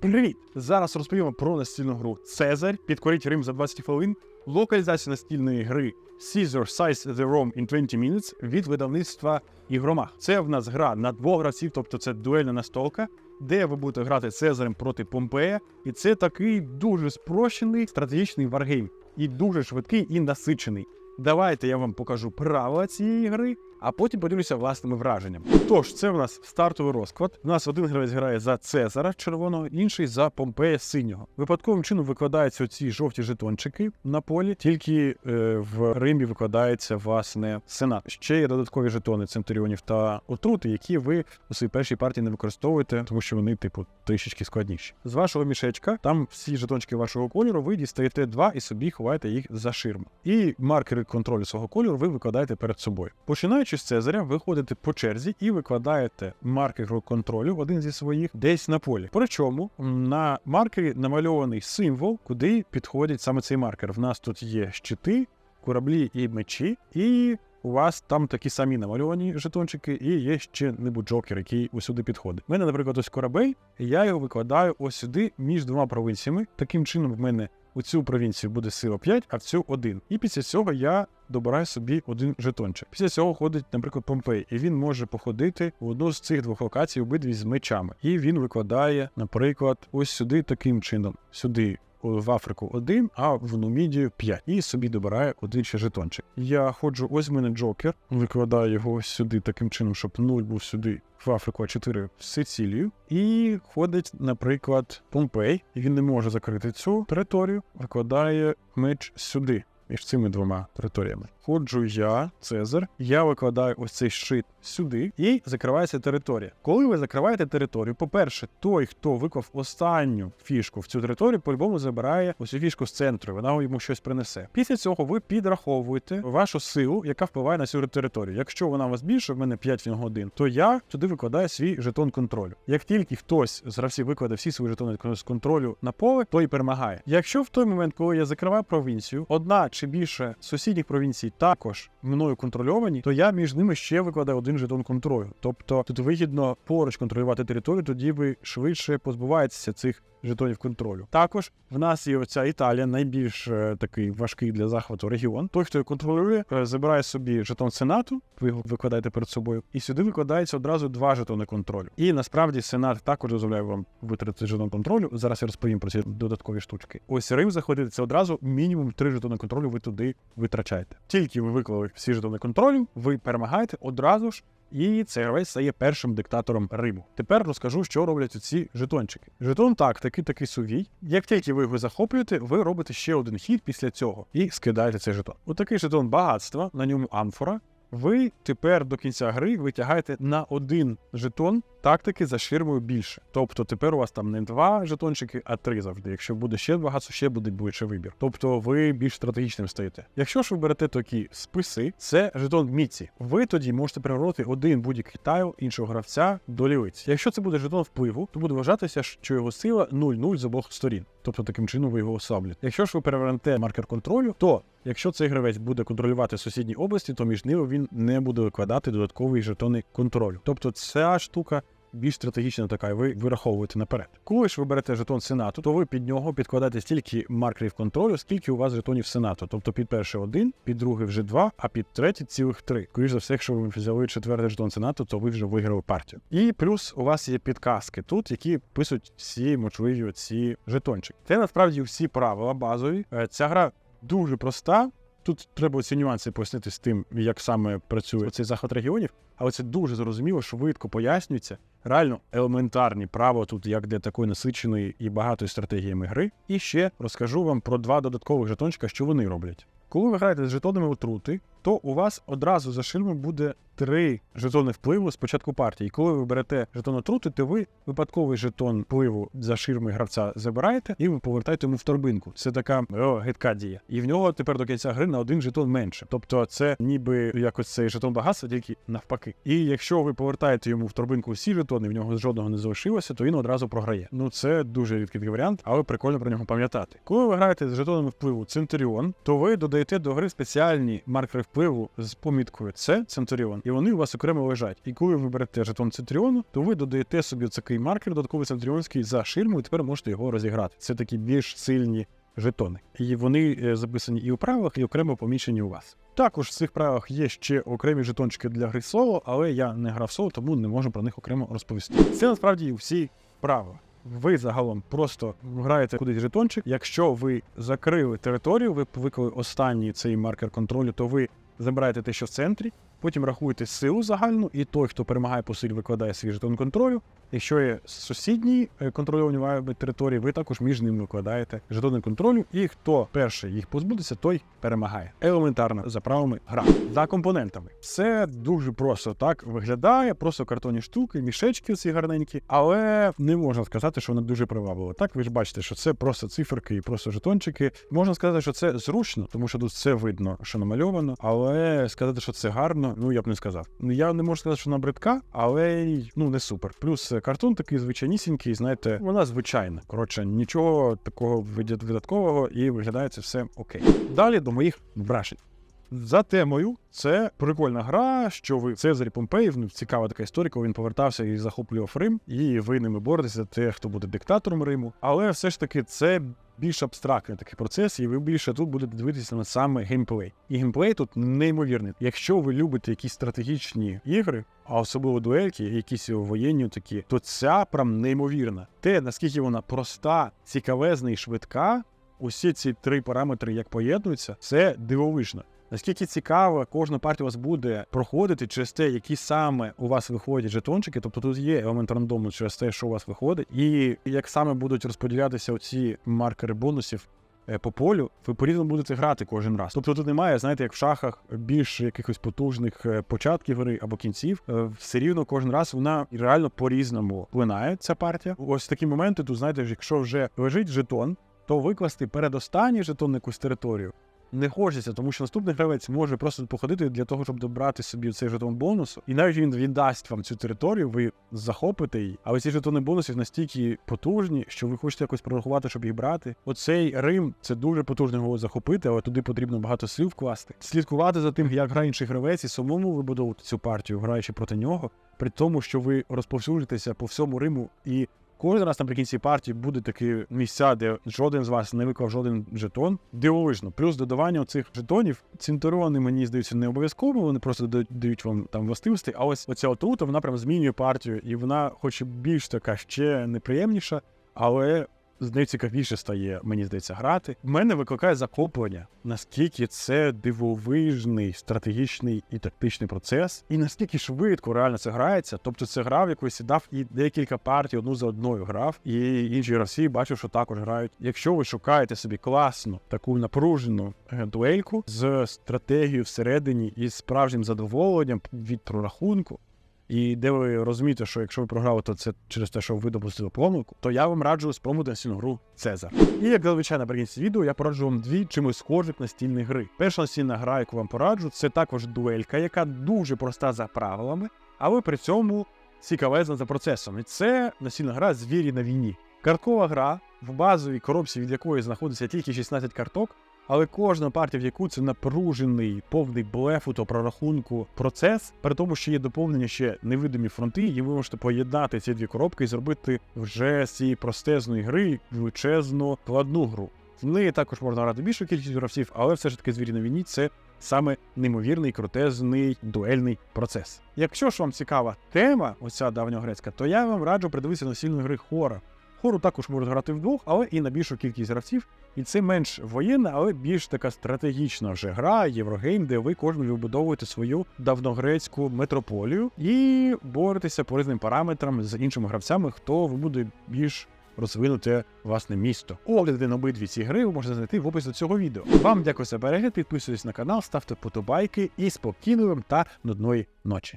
Привіт! Зараз розповімо про настільну гру Цезарь. Підкоріть Рим за 20 хвилин. Локалізація настільної гри Caesar Size the Rome in 20 Minutes від видавництва Ігромах. Це в нас гра на двох гравців, тобто це дуельна настолка, де ви будете грати Цезарем проти Помпея. І це такий дуже спрощений стратегічний варгейм. І дуже швидкий і насичений. Давайте я вам покажу правила цієї гри, а потім поділюся власними враженнями. Тож, це в нас стартовий розклад. У нас один гравець грає за Цезара червоного, інший за Помпея синього. Випадковим чином викладаються оці жовті жетончики на полі, тільки е, в Римі викладається власне сенат. Ще є додаткові жетони центуріонів та отрути, які ви у своїй першій партії не використовуєте, тому що вони, типу, трішечки складніші. З вашого мішечка, там всі жетончики вашого кольору, ви дістаєте два і собі ховаєте їх за ширму. І маркери контролю свого кольору ви викладаєте перед собою. Починаючи з Цезаря, ви ходите по черзі і викладаєте маркер контролю, один зі своїх, десь на полі. Причому на маркері намальований символ, куди підходить саме цей маркер. В нас тут є щити, кораблі і мечі, і у вас там такі самі намальовані жетончики, і є ще небудь джокер, який усюди підходить. У мене, наприклад, ось корабель, я його викладаю ось сюди між двома провінціями. Таким чином, в мене у цю провінцію буде сила 5, а в цю 1. І після цього я добираю собі один жетончик. Після цього ходить, наприклад, Помпей, і він може походити в одну з цих двох локацій обидві з мечами. І він викладає, наприклад, ось сюди таким чином. Сюди в Африку один, а в Нумідію 5. І собі добирає один ще жетончик. Я ходжу, ось в мене Джокер, викладаю його сюди таким чином, щоб 0 був сюди в Африку, а 4 в Сицилію. І ходить, наприклад, Помпей, він не може закрити цю територію, викладає меч сюди. Між цими двома територіями. Ходжу я, Цезар, я викладаю ось цей щит сюди і закривається територія. Коли ви закриваєте територію, по-перше, той, хто виклав останню фішку в цю територію, по-любому забирає ось цю фішку з центру, вона йому щось принесе. Після цього ви підраховуєте вашу силу, яка впливає на цю територію. Якщо вона у вас більше, в мене 5 в годин, то я туди викладаю свій жетон контролю. Як тільки хтось з гравців викладе всі свої жетони з контролю на поле, той перемагає. Якщо в той момент, коли я закриваю провінцію, одна чи більше сусідніх провінцій також мною контрольовані, то я між ними ще викладаю один жетон контролю. Тобто тут вигідно поруч контролювати територію, тоді ви швидше позбуваєтеся цих жетонів контролю. Також в нас є оця Італія, найбільш е, такий важкий для захвату регіон. Той, хто його контролює, е, забирає собі жетон сенату, ви його викладаєте перед собою, і сюди викладається одразу два жетони контролю. І насправді сенат також дозволяє вам витратити жетон контролю. Зараз я розповім про ці додаткові штучки. Ось Рим заходити це одразу мінімум три жетони контролю. Ви туди витрачаєте. Тільки ви виклали всі жетони контролю, ви перемагаєте одразу ж. І цей гравець стає першим диктатором Риму. Тепер розкажу, що роблять ці жетончики. Жетон тактики, такий сувій. Як тільки ви його захоплюєте, ви робите ще один хід після цього і скидаєте цей жетон. Отакий жетон багатства, на ньому амфора. Ви тепер до кінця гри витягаєте на один жетон тактики за ширмою більше. Тобто тепер у вас там не два жетончики, а три завжди. Якщо буде ще багатство, ще буде більше вибір. Тобто ви більш стратегічним стаєте. Якщо ж ви берете такі списи, це жетон міці. Ви тоді можете перевернути один будь-який тайл іншого гравця до лівиці. Якщо це буде жетон впливу, то буде вважатися, що його сила 0-0 з обох сторін. Тобто таким чином ви його ослаблюєте. Якщо ж ви перевернете маркер контролю, то якщо цей гравець буде контролювати сусідні області, то між ними він не буде викладати додаткові жетони контролю. Тобто ця штука. Більш стратегічна така, і ви вираховуєте наперед. Коли ж ви берете жетон Сенату, то ви під нього підкладаєте стільки маркерів контролю, скільки у вас жетонів Сенату. Тобто під перший один, під другий вже два, а під третій цілих три. Скоріше за все, якщо ви взяли четвертий жетон Сенату, то ви вже виграли партію. І плюс у вас є підказки тут, які пишуть всі можливі ці жетончики. Це насправді всі правила базові. Е, Ця гра дуже проста. Тут треба ці нюанси пояснити з тим, як саме працює цей захват регіонів, але це дуже зрозуміло, швидко пояснюється. Реально елементарні правила тут, як для такої насиченої і багатої стратегіями гри. І ще розкажу вам про два додаткових жетончика, що вони роблять. Коли ви граєте з жетонами отрути, то у вас одразу за ширмою буде три жетони впливу з початку партії. Коли ви берете жетон отрути, то ви випадковий жетон впливу за ширми гравця забираєте і ви повертаєте йому в торбинку. Це така о, гидка дія. І в нього тепер до кінця гри на один жетон менше. Тобто це ніби якось цей жетон багатства, тільки навпаки. І якщо ви повертаєте йому в торбинку всі жетони, в нього жодного не залишилося, то він одразу програє. Ну це дуже рідкий варіант, але прикольно про нього пам'ятати. Коли ви граєте з жетонами впливу Центуріон, то ви додаєте до гри спеціальні маркери впливу впливу з поміткою С Центуріон, і вони у вас окремо лежать. І коли ви берете жетон Центуріону, то ви додаєте собі такий маркер, додатковий центуріонський за ширму, і тепер можете його розіграти. Це такі більш сильні жетони. І вони е, записані і у правилах, і окремо помічені у вас. Також в цих правилах є ще окремі жетончики для гри соло, але я не грав соло, тому не можу про них окремо розповісти. Це насправді всі правила. Ви загалом просто граєте кудись жетончик. Якщо ви закрили територію, ви виклали останній цей маркер контролю, то ви забираєте те, що в центрі, потім рахуєте силу загальну, і той, хто перемагає по силі, викладає свій жетон контролю. Якщо є сусідні е, контрольовані вами території, ви також між ними викладаєте жетони контролю, і хто перший їх позбудеться, той перемагає. Елементарно за правилами гра. За компонентами. Все дуже просто так виглядає, просто картонні штуки, мішечки ці гарненькі, але не можна сказати, що воно дуже привабливо. Так ви ж бачите, що це просто циферки і просто жетончики. Можна сказати, що це зручно, тому що тут все видно, що намальовано, але сказати, що це гарно, ну я б не сказав. Я не можу сказати, що вона бридка, але ну не супер. Плюс картун такий звичайнісінький, знаєте, вона звичайна. Коротше, нічого такого видаткового і виглядає це все окей. Далі до моїх вражень. За темою, це прикольна гра, що ви Цезарі Помпеїв, ну цікава така історія, коли він повертався і захоплював Рим, і ви ними боретеся те, хто буде диктатором Риму. Але все ж таки це більш абстрактний такий процес, і ви більше тут будете дивитися на саме геймплей. І геймплей тут неймовірний. Якщо ви любите якісь стратегічні ігри, а особливо дуельки, якісь воєнні такі, то ця прям неймовірна. Те, наскільки вона проста, цікавезна і швидка, усі ці три параметри, як поєднуються, це дивовижно. Наскільки цікаво, кожна партія у вас буде проходити через те, які саме у вас виходять жетончики, тобто тут є елемент рандому через те, що у вас виходить, і як саме будуть розподілятися оці маркери бонусів е, по полю, ви по-різному будете грати кожен раз. Тобто тут немає, знаєте, як в шахах більш якихось потужних е, початків гри або кінців. Е, Все рівно кожен раз вона реально по-різному вплинає ця партія. Ось такі моменти, тут знаєте, якщо вже лежить жетон, то викласти передостанній жетон на якусь територію не хочеться, тому що наступний гравець може просто походити для того, щоб добрати собі цей жетон бонусу. І навіть він віддасть вам цю територію, ви захопите її. Але ці жетони бонусів настільки потужні, що ви хочете якось прорахувати, щоб їх брати. Оцей Рим це дуже потужно його захопити, але туди потрібно багато сил вкласти. Слідкувати за тим, як грає інший гравець, і самому вибудовувати цю партію, граючи проти нього, при тому, що ви розповсюджуєтеся по всьому Риму і. Кожен раз наприкінці партії буде такі місця, де жоден з вас не виклав жоден жетон. Дивовижно. Плюс додавання цих жетонів. Цінтурони, мені здається, не обов'язково, вони просто дають вам там властивості. А ось оця отрута, вона прям змінює партію, і вона, хоч більш така ще неприємніша, але з нею цікавіше стає, мені здається, грати. В мене викликає захоплення, наскільки це дивовижний стратегічний і тактичний процес, і наскільки швидко реально це грається. Тобто це гра, в яку сідав і декілька партій одну за одною грав, і інші гравці бачу, що також грають. Якщо ви шукаєте собі класну таку напружену дуельку з стратегією всередині і справжнім задоволенням від прорахунку. І де ви розумієте, що якщо ви програли, то це через те, що ви допустили помилку, то я вам раджу спробувати настільну гру Цезар. І як зазвичай наприкінці відео, я пораджу вам дві чимось схожих настільні гри. Перша настільна гра, яку вам пораджу, це також дуелька, яка дуже проста за правилами, але при цьому цікавезна за процесом. І це настільна гра Звірі на війні. Карткова гра, в базовій коробці, від якої знаходиться тільки 16 карток. Але кожна партія, в яку це напружений повний блефу та прорахунку процес, при тому, що є доповнення ще невидимі фронти, і ви можете поєднати ці дві коробки і зробити вже з цієї простезної гри величезну складну гру. В неї також можна грати більшу кількість гравців, але все ж таки звірі на війні це саме неймовірний крутезний дуельний процес. Якщо ж вам цікава тема, оця давньогрецька, то я вам раджу придивитися на сильної гри хора. Хору також можуть грати вдвох, але і на більшу кількість гравців. І це менш воєнна, але більш така стратегічна вже гра, єврогейм, де ви кожен вибудовуєте свою давногрецьку метрополію і боретеся по різним параметрам з іншими гравцями, хто вибудує більш розвинуте власне місто. Огляди на обидві ці гри ви можете знайти в описі цього відео. Вам дякую за перегляд, підписуйтесь на канал, ставте подобайки і спокійної вам та нудної ночі.